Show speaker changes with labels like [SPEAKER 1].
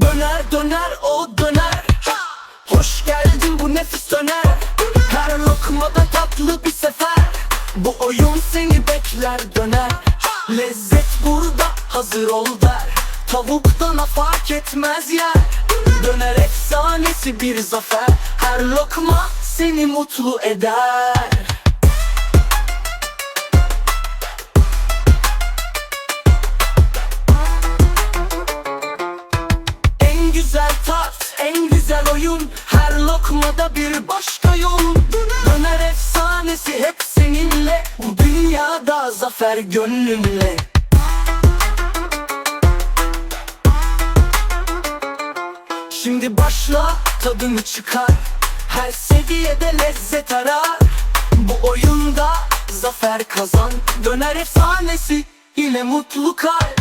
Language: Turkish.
[SPEAKER 1] Döner döner o döner. Hoş geldin bu nefis döner. Her lokmada tatlı bir sefer. Bu oyun seni bekler döner. Lezzet burada hazır ol der. Tavuktan fark etmez yer. Döner efsanesi bir zafer. Her lokma seni mutlu eder güzel tat, en güzel oyun. Her lokmada bir başka yol Döner efsanesi hep seninle. Bu dünyada zafer gönlümle Şimdi başla tadını çıkar. Her seviyede lezzet arar. Bu oyunda zafer kazan. Döner efsanesi yine mutlu kal